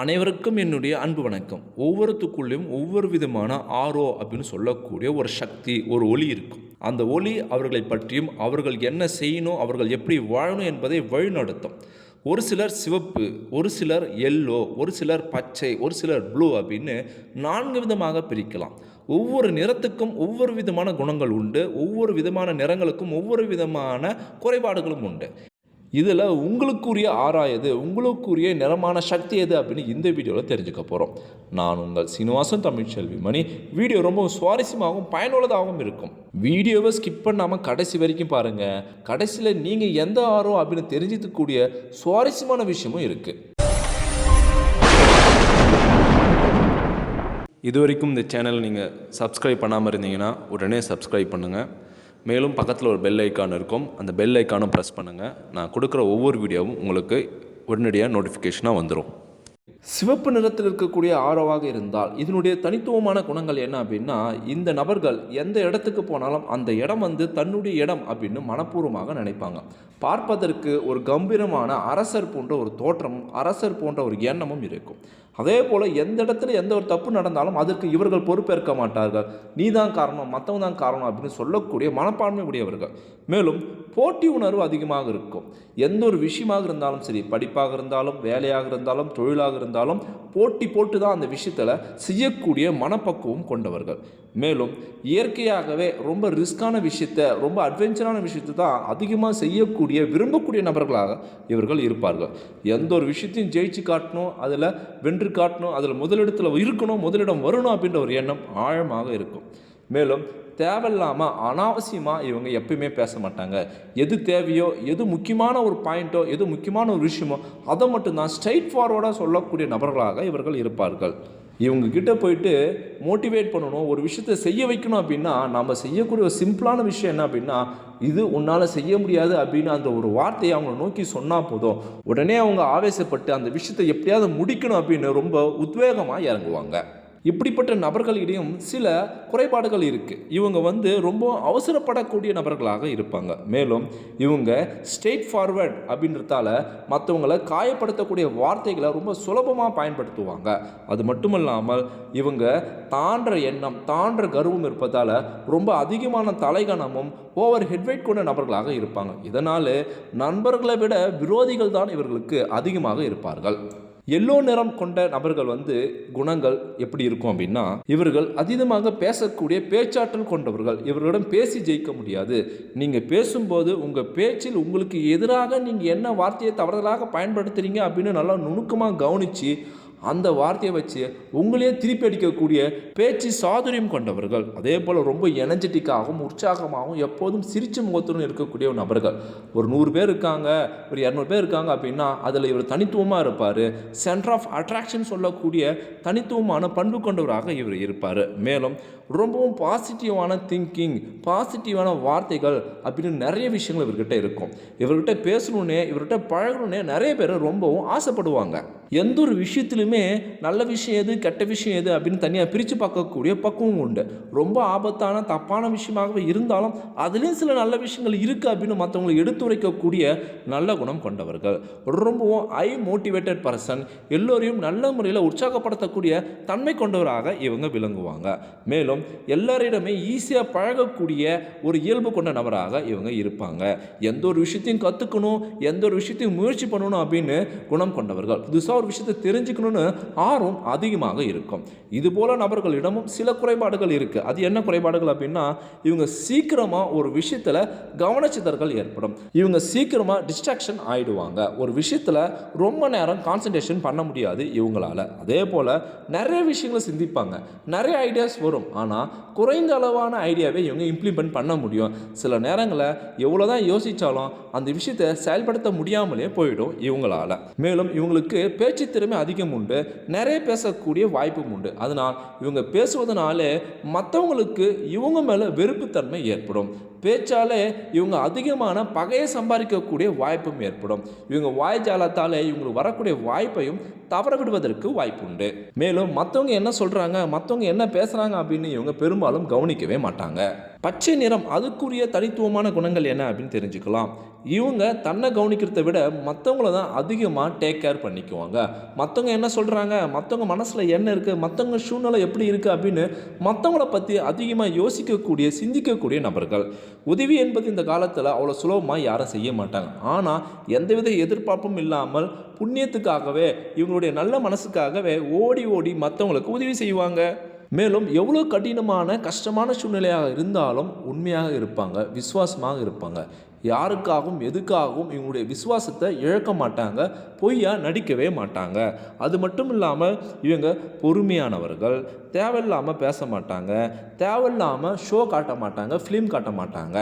அனைவருக்கும் என்னுடைய அன்பு வணக்கம். ஒவ்வொருத்துக்குள்ளேயும் ஒவ்வொரு விதமான ஆரோ அப்படின்னு சொல்லக்கூடிய ஒரு சக்தி ஒரு ஒளி இருக்கும் அந்த ஒளி அவர்களை பற்றியும் அவர்கள் என்ன செய்யணும் அவர்கள் எப்படி வாழணும் என்பதை வழிநடத்தும். ஒரு சிலர் சிவப்பு ஒரு சிலர் எல்லோ ஒரு சிலர் பச்சை ஒரு சிலர் ப்ளூ அப்படின்னு நான்கு விதமாக பிரிக்கலாம். ஒவ்வொரு நிறத்துக்கும் ஒவ்வொரு விதமான குணங்கள் உண்டு ஒவ்வொரு விதமான நிறங்களுக்கும் ஒவ்வொரு விதமான குறைபாடுகளும் உண்டு. இதில் உங்களுக்குரிய ஆராயது உங்களுக்குரிய நிறமான சக்தி எது அப்படின்னு இந்த வீடியோவில் தெரிஞ்சுக்க போகிறோம் நான் உங்கள் சீனிவாசன் தமிழ்ச்செல்வி மணி. வீடியோ ரொம்ப சுவாரஸ்யமாகவும் பயனுள்ளதாகவும் இருக்கும். வீடியோவை ஸ்கிப் பண்ணாமல் கடைசி வரைக்கும் பாருங்கள் கடைசியில் நீங்கள் எந்த ஆர்வம் அப்படின்னு தெரிஞ்சுக்கக்கூடிய சுவாரஸ்யமான விஷயமும் இருக்குது இது வரைக்கும் இந்த சேனல் நீங்கள் சப்ஸ்கிரைப் பண்ணாமல் இருந்தீங்கன்னா உடனே சப்ஸ்கிரைப் பண்ணுங்கள் மேலும் பக்கத்தில் ஒரு பெல் ஐக்கான் இருக்கும். அந்த பெல் ஐக்கானும் ப்ரெஸ் பண்ணுங்கள் நான் கொடுக்குற ஒவ்வொரு வீடியோவும் உங்களுக்கு உடனடியாக நோட்டிஃபிகேஷனாக வந்துடும் சிவப்பு நிறத்தில் இருக்கக்கூடிய ஆரோவாக இருந்தால் இதனுடைய தனித்துவமான குணங்கள் என்ன அப்படின்னா இந்த நபர்கள் எந்த இடத்துக்கு போனாலும் அந்த இடம் வந்து தன்னுடைய இடம் அப்படின்னு மனப்பூர்வமாக நினைப்பாங்க. பார்ப்பதற்கு ஒரு கம்பீரமான அரசர் போன்ற ஒரு தோற்றமும் அரசர் போன்ற ஒரு எண்ணமும் இருக்கும். அதே போல் எந்த இடத்துல எந்த ஒரு தப்பு நடந்தாலும் அதற்கு இவர்கள் பொறுப்பேற்க மாட்டார்கள். நீ தான் காரணம் மற்றவன் தான் காரணம் அப்படின்னு சொல்லக்கூடிய மனப்பான்மை உடையவர்கள். மேலும் போட்டி உணர்வு அதிகமாக இருக்கும். எந்த ஒரு விஷயமாக இருந்தாலும் சரி படிப்பாக இருந்தாலும் வேலையாக இருந்தாலும் தொழிலாக இருந்தாலும் போட்டி போட்டு தான் அந்த விஷயத்தில் செய்யக்கூடிய மனப்பக்குவம் கொண்டவர்கள். மேலும் இயற்கையாகவே ரொம்ப ரிஸ்கான விஷயத்தை ரொம்ப அட்வென்ச்சரான விஷயத்தை தான் அதிகமாக செய்யக்கூடிய விரும்பக்கூடிய நபர்களாக இவர்கள் இருப்பார்கள். எந்த ஒரு விஷயத்தையும் ஜெயிச்சு காட்டணும் அதில் வென்று காட்டணும் அதில் முதலிடத்தில் இருக்கணும் முதலிடம் வரணும் அப்படின்ற ஒரு எண்ணம் ஆழமாக இருக்கும். மேலும் தேவையில்லாமல் அனாவசியமாக இவங்க எப்பயுமே பேச மாட்டாங்க. எது தேவையோ எது முக்கியமான ஒரு பாயிண்ட்டோ எது முக்கியமான ஒரு விஷயமோ அதை மட்டும்தான் ஸ்ட்ரைட் ஃபார்வர்டாக சொல்லக்கூடிய நபர்களாக இவர்கள் இருப்பார்கள். இவங்கக்கிட்ட போயிட்டு மோட்டிவேட் பண்ணணும் ஒரு விஷயத்தை செய்ய வைக்கணும் அப்படின்னா நம்ம செய்யக்கூடிய ஒரு சிம்பிளான விஷயம் என்ன அப்படின்னா இது உன்னால் செய்ய முடியாது அப்படின்னு அந்த ஒரு வார்த்தையை அவங்கள நோக்கி சொன்னால் போதும். உடனே அவங்க ஆவேசப்பட்டு அந்த விஷயத்தை எப்படியாவது முடிக்கணும் அப்படின்னு ரொம்ப உத்வேகமாக இறங்குவாங்க. இப்படிப்பட்ட நபர்களிடையும் சில குறைபாடுகள் இருக்குது இவங்க வந்து ரொம்ப அவசரப்படக்கூடிய நபர்களாக இருப்பாங்க. மேலும் இவங்க ஸ்ட்ரெயிட் ஃபார்வர்ட் அப்படின்றதால மற்றவங்களை காயப்படுத்தக்கூடிய வார்த்தைகளை ரொம்ப சுலபமாக பயன்படுத்துவாங்க. அது மட்டும் இல்லாமல் இவங்க தாண்ட எண்ணம் தாண்ட கர்வம் இருப்பதால் ரொம்ப அதிகமான தலைகணமும் ஓவர் ஹெட்வைட் கொண்ட நபர்களாக இருப்பாங்க. இதனால் நண்பர்களை விட விரோதிகள் தான் இவர்களுக்கு அதிகமாக இருப்பார்கள். எல்லோ நிறம் கொண்ட நபர்கள் வந்து குணங்கள் எப்படி இருக்கும் அப்படின்னா இவர்கள் அதீதமாக பேசக்கூடிய பேச்சாற்றல் கொண்டவர்கள். இவர்களிடம் பேசி ஜெயிக்க முடியாது. நீங்கள் பேசும்போது உங்கள் பேச்சில் உங்களுக்கு எதிராக நீங்கள் என்ன வார்த்தையை தவறுதலாக பயன்படுத்துகிறீங்க அப்படின்னு நல்லா நுணுக்கமாக கவனித்து அந்த வார்த்தையை வச்சு உங்களையே திருப்பி அடிக்கக்கூடிய பேச்சு சாதுரியம் கொண்டவர்கள் அதே போல் ரொம்ப எனர்ஜெட்டிக்காகவும் உற்சாகமாகவும் எப்போதும் சிரிச்ச முகத்துடன் இருக்கக்கூடிய ஒரு நபர்கள். ஒரு நூறு பேர் இருக்காங்க ஒரு இரநூறு பேர் இருக்காங்க அப்படின்னா அதில் இவர் தனித்துவமாக இருப்பார். சென்டர் ஆஃப் அட்ராக்ஷன் சொல்லக்கூடிய தனித்துவமான பண்பு கொண்டவராக இவர் இருப்பார். மேலும் ரொம்பவும் பாசிட்டிவான திங்கிங் பாசிட்டிவான வார்த்தைகள் அப்படின்னு நிறைய விஷயங்கள் இவர்கிட்ட இருக்கும். இவர்கிட்ட பேசணுன்னே இவர்கிட்ட பழகணுன்னே நிறைய பேர் ரொம்பவும் ஆசைப்படுவாங்க. எந்த ஒரு விஷயத்துலையுமே நல்ல விஷயம் எது கெட்ட விஷயம் எது அப்படின்னு தனியாக பிரித்து பார்க்கக்கூடிய பக்குவம் உண்டு. ரொம்ப ஆபத்தான தப்பான விஷயமாகவே இருந்தாலும் அதுலேயும் சில நல்ல விஷயங்கள் இருக்குது அப்படின்னு மற்றவங்களை எடுத்துரைக்கக்கூடிய நல்ல குணம் கொண்டவர்கள். ரொம்பவும் ஐ மோட்டிவேட்டட் பர்சன் எல்லோரையும் நல்ல முறையில் உற்சாகப்படுத்தக்கூடிய தன்மை கொண்டவராக இவங்க விளங்குவாங்க. மேலும் எல்லாரிடமே ஈஸியாக பழகக்கூடிய ஒரு இயல்பு கொண்ட நபராக இவங்க இருப்பாங்க. எந்த ஒரு விஷயத்தையும் கற்றுக்கணும் எந்த ஒரு விஷயத்தையும் முயற்சி பண்ணணும் அப்படின்னு குணம் கொண்டவர்கள். புதுசாக ஒரு விஷயத்தை தெரிஞ்சுக்கணும்னு ஆர்வம் அதிகமாக இருக்கும். இதுபோல் நபர்களிடமும் சில குறைபாடுகள் இருக்குது அது என்ன குறைபாடுகள் அப்படின்னா இவங்க சீக்கிரமாக ஒரு விஷயத்தில் கவனச்சிதறல் ஏற்படும். இவங்க சீக்கிரமாக டிஸ்ட்ராக்ஷன் ஆகிடுவாங்க ஒரு விஷயத்தில் ரொம்ப நேரம் கான்சன்ட்ரேஷன் பண்ண முடியாது இவங்களால. அதே போல் நிறைய விஷயங்களை சிந்திப்பாங்க. நிறைய ஐடியாஸ் வரும். ஆனால் குறைந்த அளவான ஐடியாவை இவங்க இம்ப்ளிமெண்ட் பண்ண முடியும். சில நேரங்களில் எவ்வளோ தான் யோசித்தாலும் அந்த விஷயத்தை செயல்படுத்த முடியாமலே போயிடும் இவங்களால. மேலும் இவங்களுக்கு பேச்சு திறமை அதிகம் உண்டு. நிறைய பேசக்கூடிய வாய்ப்பும் உண்டு. அதனால் இவங்க பேசுவதனாலே மற்றவங்களுக்கு இவங்க மேலே வெறுப்புத்தன்மை ஏற்படும். பேச்சாலே இவங்க அதிகமான பகையை சம்பாதிக்கக்கூடிய வாய்ப்பும் ஏற்படும். இவங்க வாய்ஜாலத்தாலே இவங்களுக்கு வரக்கூடிய வாய்ப்பையும் தவற விடுவதற்கு வாய்ப்புண்டு. மேலும் மற்றவங்க என்ன சொல்கிறாங்க மற்றவங்க என்ன பேசுகிறாங்க அப்படின்னு இவங்க பெரும்பாலும் கவனிக்கவே மாட்டாங்க. பச்சை நிறம் அதுக்குரிய தனித்துவமான குணங்கள் என்ன அப்படின்னு தெரிஞ்சுக்கலாம். இவங்க தன்னை கவனிக்கிறத விட மற்றவங்கள தான் அதிகமாக டேக் கேர் பண்ணிக்குவாங்க. மற்றவங்க என்ன சொல்கிறாங்க மற்றவங்க மனசில் என்ன இருக்குது மற்றவங்க சூழ்நிலை எப்படி இருக்குது அப்படின்னு மற்றவங்கள பற்றி அதிகமாக யோசிக்கக்கூடிய சிந்திக்கக்கூடிய நபர்கள். உதவி என்பது இந்த காலத்தில் அவ்வளோ சுலபமாக யாரும் செய்ய மாட்டாங்க. ஆனால் எந்தவித எதிர்பார்ப்பும் இல்லாமல் புண்ணியத்துக்காகவே இவங்களுடைய நல்ல மனசுக்காகவே ஓடி ஓடி மற்றவங்களுக்கு உதவி செய்வாங்க. மேலும் எவ்வளோ கடினமான கஷ்டமான சூழ்நிலையாக இருந்தாலும் உண்மையாக இருப்பாங்க விசுவாசமாக இருப்பாங்க. யாருக்காகவும் எதுக்காகவும் இவங்களுடைய விசுவாசத்தை இழக்க மாட்டாங்க பொய்யா நடிக்கவே மாட்டாங்க. அது மட்டும் இல்லாமல் இவங்க பொறுமையானவர்கள் தேவையில்லாமல் பேச மாட்டாங்க தேவையில்லாமல் ஷோ காட்ட மாட்டாங்க ஃபிலிம் காட்ட மாட்டாங்க.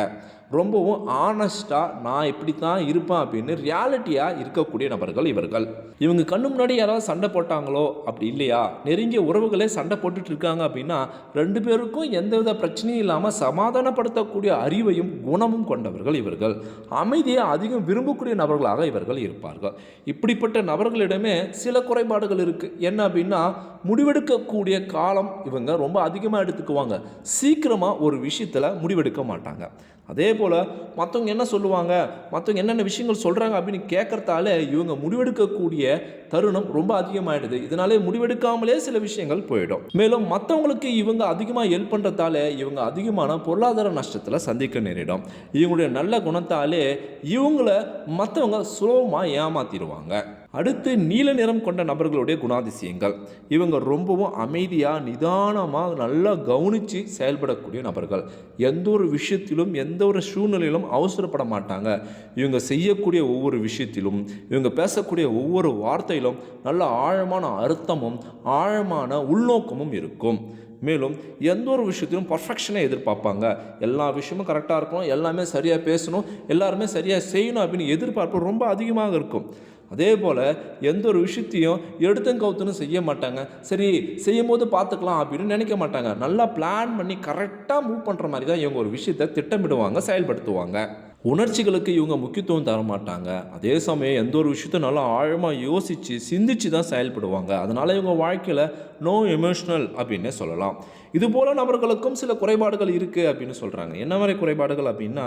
ரொம்பவும் ஆனஸ்ட்டாக நான் இப்படி தான் இருப்பேன் அப்படின்னு ரியாலிட்டியாக இருக்கக்கூடிய நபர்கள் இவர்கள். இவங்க கண்ணு முன்னாடி யாராவது சண்டை போட்டாங்களோ அப்படி இல்லையா? நெருங்கிய உறவுகளே சண்டை போட்டுட்டு இருக்காங்க அப்படின்னா ரெண்டு பேருக்கும் எந்தவித பிரச்சனையும் இல்லாமல் சமாதானப்படுத்தக்கூடிய அறிவையும் குணமும் கொண்டவர்கள் இவர்கள். அமைதியை அதிகம் விரும்பக்கூடிய நபர்களாக இவர்கள் இருப்பார்கள். இப்படிப்பட்ட நபர்களிடமே சில குறைபாடுகள் இருக்குது என்ன அப்படின்னா முடிவெடுக்கக்கூடிய காலம் இவங்க ரொம்ப அதிகமாக எடுத்துக்குவாங்க. சீக்கிரமாக ஒரு விஷயத்தில் முடிவெடுக்க மாட்டாங்க. அதே போல் மற்றவங்க என்ன சொல்லுவாங்க? மற்றவங்க என்னென்ன விஷயங்கள் சொல்கிறாங்க அப்படின்னு கேட்குறதால இவங்க முடிவெடுக்கக்கூடிய தருணம் ரொம்ப அதிகமாயிடுது. இதனாலே முடிவெடுக்காமலே சில விஷயங்கள் போயிடும். மேலும் மற்றவங்களுக்கு இவங்க அதிகமாக ஹெல்ப் பண்ணுறதால இவங்க அதிகமான பொருளாதார நஷ்டத்தில் சந்திக்க நேரிடும். இவங்களுடைய நல்ல குணத்தாலே இவங்கள மற்றவங்க சுலபமாக ஏமாத்திடுவாங்க. அடுத்து நீல நிறம் கொண்ட நபர்களுடைய குணாதிசயங்கள். இவங்க ரொம்பவும் அமைதியாக நிதானமாக நல்லா கவனித்து செயல்படக்கூடிய நபர்கள். எந்த ஒரு விஷயத்திலும் எந்த ஒரு சூழ்நிலையிலும் அவசரப்பட மாட்டாங்க. இவங்க செய்யக்கூடிய ஒவ்வொரு விஷயத்திலும் இவங்க பேசக்கூடிய ஒவ்வொரு வார்த்தையிலும் நல்ல ஆழமான அர்த்தமும் ஆழமான உள்நோக்கமும் இருக்கும். மேலும் எந்த ஒரு விஷயத்திலும் பர்ஃபெக்ஷனை எதிர்பார்ப்பாங்க. எல்லா விஷயமும் கரெக்டாக இருக்கணும் எல்லாமே சரியாக பேசணும் எல்லாருமே சரியாக செய்யணும் அப்படின்னு எதிர்பார்ப்பு ரொம்ப அதிகமாக இருக்கும். அதே போல் எந்த ஒரு விஷயத்தையும் எடுத்தும் கவுத்துன்னு செய்ய மாட்டாங்க. சரி செய்யும் போது பார்த்துக்கலாம் அப்படின்னு நினைக்க மாட்டாங்க. நல்லா பிளான் பண்ணி கரெக்டாக மூவ் பண்ணுற மாதிரி தான் இவங்க ஒரு விஷயத்தை திட்டமிடுவாங்க செயல்படுத்துவாங்க. உணர்ச்சிகளுக்கு இவங்க முக்கியத்துவம் தர மாட்டாங்க அதே சமயம் எந்த ஒரு விஷயத்த நல்லா ஆழமாக யோசித்து சிந்திச்சு தான் செயல்படுவாங்க. அதனால் இவங்க வாழ்க்கையில் நோ எமோஷ்னல் அப்படின்னு சொல்லலாம். இதுபோல நபர்களுக்கும் சில குறைபாடுகள் இருக்குது அப்படின்னு சொல்கிறாங்க என்ன மாதிரி குறைபாடுகள் அப்படின்னா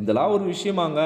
இதெல்லாம் ஒரு விஷயமாங்க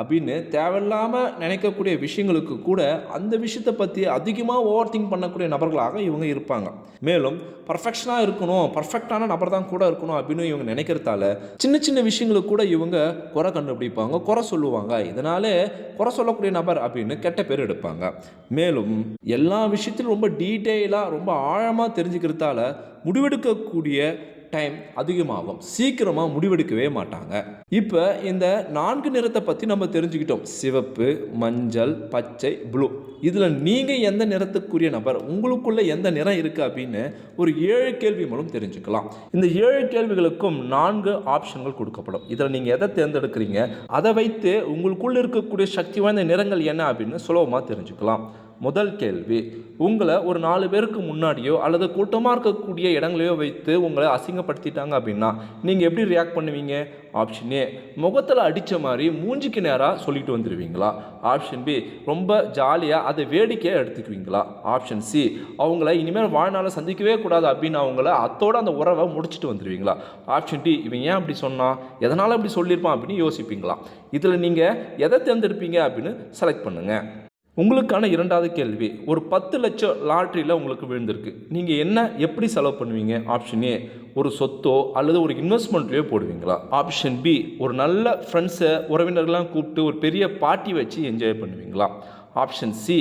அப்படின்னு தேவையில்லாமல் நினைக்கக்கூடிய விஷயங்களுக்கு கூட அந்த விஷயத்தை பற்றி அதிகமாக ஓவர் திங்க் பண்ணக்கூடிய நபர்களாக இவங்க இருப்பாங்க. மேலும் பர்ஃபெக்ஷனாக இருக்கணும் பர்ஃபெக்டான நபர் தான் கூட இருக்கணும் அப்படின்னு இவங்க நினைக்கிறதால சின்ன சின்ன விஷயங்களுக்கு கூட இவங்க குறை கண்டு கண்டுபிடிப்பாங்க குறை சொல்லுவாங்க. இதனாலே குறை சொல்லக்கூடிய நபர் அப்படின்னு கெட்ட பேர் எடுப்பாங்க. மேலும் எல்லா விஷயத்திலும் ரொம்ப டீட்டெயிலாக ரொம்ப ஆழமாக தெரிஞ்சுக்கிறதால முடிவெடுக்கக்கூடிய டைம் அதிகமாகும். சீக்கிரமாக முடிவெடுக்கவே மாட்டாங்க. இப்போ இந்த நான்கு நிறத்தை பற்றி நம்ம தெரிஞ்சுக்கிட்டோம். சிவப்பு மஞ்சள் பச்சை ப்ளூ இதில் நீங்கள் எந்த நிறத்துக்குரிய நபர்? உங்களுக்குள்ளே எந்த நிறம் இருக்குது அப்படின்னு ஒரு ஏழு கேள்வி மூலம் தெரிஞ்சுக்கலாம். இந்த ஏழு கேள்விகளுக்கும் நான்கு ஆப்ஷன்கள் கொடுக்கப்படும். இதில் நீங்கள் எதை தேர்ந்தெடுக்கிறீங்க? அதை வைத்து உங்களுக்குள்ளே இருக்கக்கூடிய சக்தி வாய்ந்த நிறங்கள் என்ன அப்படின்னு சுலபமாக தெரிஞ்சுக்கலாம். முதல் கேள்வி. உங்களை ஒரு நாலு பேருக்கு முன்னாடியோ அல்லது கூட்டமாக இருக்கக்கூடிய இடங்களையோ வைத்து உங்களை அசிங்கப்படுத்திட்டாங்க அப்படின்னா நீங்கள் எப்படி ரியாக்ட் பண்ணுவீங்க? ஆப்ஷன் ஏ முகத்தில் அடித்த மாதிரி மூஞ்சிக்கு நேராக சொல்லிட்டு வந்துடுவீங்களா ஆப்ஷன் பி ரொம்ப ஜாலியாக அதை வேடிக்கையாக எடுத்துக்குவீங்களா? ஆப்ஷன் சி அவங்கள இனிமேல் வாழ்நாளில் சந்திக்கவே கூடாது அப்படின்னு அவங்கள அத்தோட அந்த உறவை முடிச்சுட்டு வந்துடுவீங்களா ஆப்ஷன் டி இவன் ஏன் அப்படி சொன்னான் எதனால் அப்படி சொல்லியிருப்பான் அப்படின்னு யோசிப்பீங்களா? இதில் நீங்கள் எதை தேர்ந்தெடுப்பீங்க அப்படின்னு செலக்ட் பண்ணுங்கள் உங்களுக்கான இரண்டாவது கேள்வி ஒரு பத்து லட்சம் லாட்ரியில் உங்களுக்கு விழுந்திருக்கு. நீங்கள் என்ன எப்படி செலவு பண்ணுவீங்க? ஆப்ஷன் ஏ ஒரு சொத்தோ அல்லது ஒரு இன்வெஸ்ட்மெண்ட்லேயோ போடுவீங்களா? ஆப்ஷன் பி ஒரு நல்ல ஃப்ரெண்ட்ஸை உறவினர்கள்லாம் கூப்பிட்டு ஒரு பெரிய பார்ட்டி வச்சு என்ஜாய் பண்ணுவீங்களா? ஆப்ஷன் சி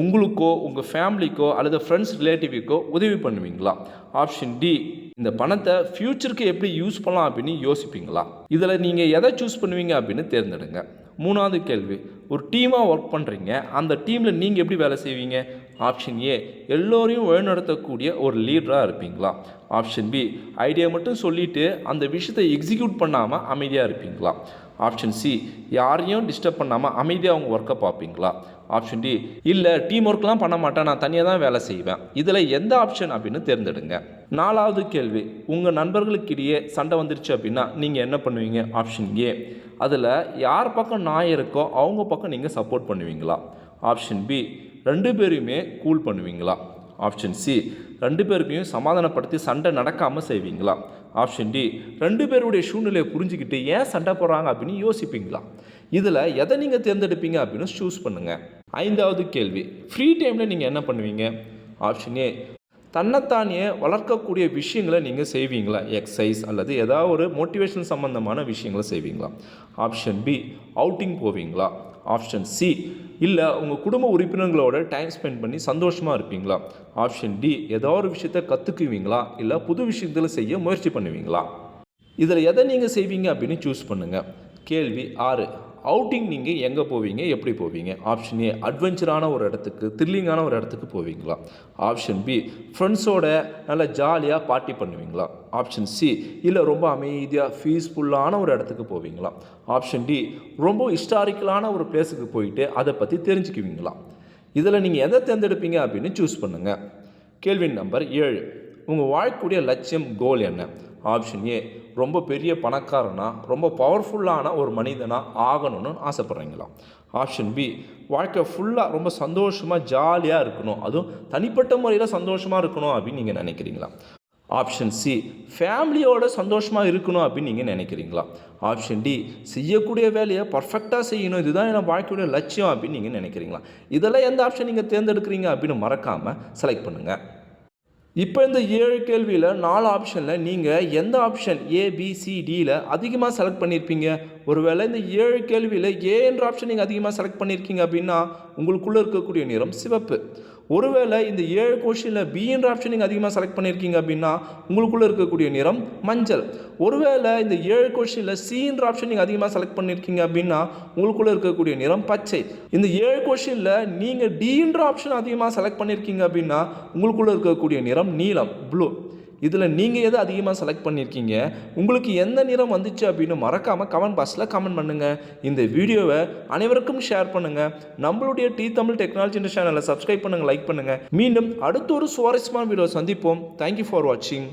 உங்களுக்கோ உங்கள் ஃபேமிலிக்கோ அல்லது ஃப்ரெண்ட்ஸ் ரிலேட்டிவுக்கோ உதவி பண்ணுவீங்களா? ஆப்ஷன் டி இந்த பணத்தை ஃப்யூச்சருக்கு எப்படி யூஸ் பண்ணலாம் அப்படின்னு யோசிப்பீங்களா? இதில் நீங்கள் எதை சூஸ் பண்ணுவீங்க அப்படின்னு தேர்ந்தெடுங்க. மூணாவது கேள்வி ஒரு டீமாக ஒர்க் பண்ணுறீங்க அந்த டீமில் நீங்கள் எப்படி வேலை செய்வீங்க? ஆப்ஷன் ஏ எல்லோரையும் வழிநடத்தக்கூடிய ஒரு லீடராக இருப்பீங்களா? ஆப்ஷன் பி ஐடியா மட்டும் சொல்லிவிட்டு அந்த விஷயத்தை எக்ஸிக்யூட் பண்ணாமல் அமைதியாக இருப்பீங்களா? ஆப்ஷன் சி யாரையும் டிஸ்டர்ப் பண்ணாமல் அமைதியாக அவங்க ஒர்க்கை பார்ப்பீங்களா? ஆப்ஷன் டி இல்லை டீம் ஒர்க்லாம் பண்ண மாட்டேன் நான் தனியாக தான் வேலை செய்வேன். இதில் எந்த ஆப்ஷன் அப்படின்னு தேர்ந்தெடுங்க. நாலாவது கேள்வி உங்கள் நண்பர்களுக்கிடையே சண்டை வந்துருச்சு அப்படின்னா நீங்கள் என்ன பண்ணுவீங்க? ஆப்ஷன் ஏ அதில் யார் பக்கம் நாய் இருக்கோ அவங்க பக்கம் நீங்கள் சப்போர்ட் பண்ணுவீங்களா? ஆப்ஷன் பி ரெண்டு பேரையுமே கூல் பண்ணுவீங்களா? ஆப்ஷன் சி ரெண்டு பேருக்கையும் சமாதானப்படுத்தி சண்டை நடக்காமல் செய்வீங்களா? ஆப்ஷன் டி ரெண்டு பேருடைய சூழ்நிலையை புரிஞ்சுக்கிட்டு ஏன் சண்டை போடுறாங்க அப்படின்னு யோசிப்பீங்களா? இதில் எதை நீங்கள் தேர்ந்தெடுப்பீங்க அப்படின்னு சூஸ் பண்ணுங்கள் ஐந்தாவது கேள்வி ஃப்ரீ டைமில் நீங்கள் என்ன பண்ணுவீங்க? ஆப்ஷன் ஏ தன்னைத்தானே வளர்க்கக்கூடிய விஷயங்களை நீங்கள் செய்வீங்களா? எக்ஸசைஸ் அல்லது ஏதாவது ஒரு மோட்டிவேஷன் சம்மந்தமான விஷயங்களை செய்வீங்களா? ஆப்ஷன் பி அவுட்டிங் போவீங்களா? ஆப்ஷன் சி இல்லை உங்கள் குடும்ப உறுப்பினர்களோட டைம் ஸ்பெண்ட் பண்ணி சந்தோஷமாக இருப்பீங்களா? ஆப்ஷன் டி ஏதோ ஒரு விஷயத்த கற்றுக்குவீங்களா இல்லை புது விஷயத்தில் செய்ய முயற்சி பண்ணுவீங்களா? இதில் எதை நீங்கள் செய்வீங்க அப்படின்னு சூஸ் பண்ணுங்கள் கேள்வி ஆறு. அவுட்டிங் நீங்கள் எங்கே போவீங்க? எப்படி போவீங்க? ஆப்ஷன் ஏ அட்வென்ச்சரான ஒரு இடத்துக்கு த்ரில்லிங்கான ஒரு இடத்துக்கு போவீங்களா? ஆப்ஷன் பி ஃப்ரெண்ட்ஸோட நல்லா ஜாலியாக பார்ட்டி பண்ணுவீங்களா? ஆப்ஷன் சி இல்லை ரொம்ப அமைதியாக பீஸ்ஃபுல்லான ஒரு இடத்துக்கு போவீங்களா? ஆப்ஷன் டி ரொம்ப ஹிஸ்டாரிக்கலான ஒரு பிளேஸுக்கு போயிட்டு அதை பற்றி தெரிஞ்சுக்குவீங்களா? இதில் நீங்கள் எதை தேர்ந்தெடுப்பீங்க அப்படின்னு சூஸ் பண்ணுங்கள் கேள்வி நம்பர் ஏழு. உங்கள் வாழ்க்கையுடைய லட்சியம் கோல் என்ன? ஆப்ஷன் ஏ ரொம்ப பெரிய பணக்காரனா ரொம்ப பவர்ஃபுல்லான ஒரு மனிதனாக ஆகணும்னு ஆசைப்பட்றீங்களா? ஆப்ஷன் பி வாழ்க்கை ஃபுல்லாக ரொம்ப சந்தோஷமாக ஜாலியாக இருக்கணும். அதுவும் தனிப்பட்ட முறையில் சந்தோஷமாக இருக்கணும் அப்படின்னு நீங்கள் நினைக்கிறீங்களா? ஆப்ஷன் சி ஃபேமிலியோட சந்தோஷமாக இருக்கணும் அப்படின்னு நீங்கள் நினைக்கிறீங்களா? ஆப்ஷன் டி செய்யக்கூடிய வேலையை பர்ஃபெக்டாக செய்யணும். இதுதான் என் வாழ்க்கையோட லட்சியம் அப்படின்னு நீங்கள் நினைக்கிறீங்களா? இதெல்லாம் எந்த ஆப்ஷன் நீங்கள் தேர்ந்தெடுக்கிறீங்க அப்படின்னு மறக்காமல் செலக்ட் பண்ணுங்கள் இப்போ இந்த ஏழு கேள்வியில் நாலு ஆப்ஷனில் நீங்கள் எந்த ஆப்ஷன் ஏபிசிடியில் அதிகமாக செலக்ட் பண்ணியிருப்பீங்க ஒருவேளை இந்த ஏழு கேள்வியில் ஏ என்ற ஆப்ஷன் நீங்கள் அதிகமாக செலக்ட் பண்ணியிருக்கீங்க அப்படின்னா உங்களுக்குள்ளே இருக்கக்கூடிய நிறம் சிவப்பு. ஒருவேளை இந்த ஏழு கொஷினில் பிஇன்ற ஆப்ஷன் நீங்கள் அதிகமாக செலக்ட் பண்ணியிருக்கீங்க அப்படின்னா உங்களுக்குள்ளே இருக்கக்கூடிய நிறம் மஞ்சள். ஒருவேளை இந்த ஏழு கொஷினில் சி என்ற ஆப்ஷன் நீங்கள் அதிகமாக செலக்ட் பண்ணியிருக்கீங்க அப்படின்னா உங்களுக்குள்ளே இருக்கக்கூடிய நிறம் பச்சை. இந்த ஏழு கொஷினில் நீங்கள் டின்ற ஆப்ஷன் அதிகமாக செலக்ட் பண்ணியிருக்கீங்க அப்படின்னா உங்களுக்குள்ளே இருக்கக்கூடிய நிறம் நீலம் ப்ளூ இதில் நீங்கள் எது அதிகமாக செலக்ட் பண்ணியிருக்கீங்க உங்களுக்கு எந்த நிறம் வந்துச்சு அப்படின்னு மறக்காமல் கமெண்ட் பாக்ஸில் கமெண்ட் பண்ணுங்கள் இந்த வீடியோவை அனைவருக்கும் ஷேர் பண்ணுங்கள் நம்மளுடைய டி தமிழ் டெக்னாலஜி சேனலை சப்ஸ்கிரைப் பண்ணுங்கள் லைக் பண்ணுங்கள் மீண்டும் அடுத்த ஒரு சுவாரஸ்யமான வீடியோ சந்திப்போம். தேங்க்யூ ஃபார் வாட்சிங்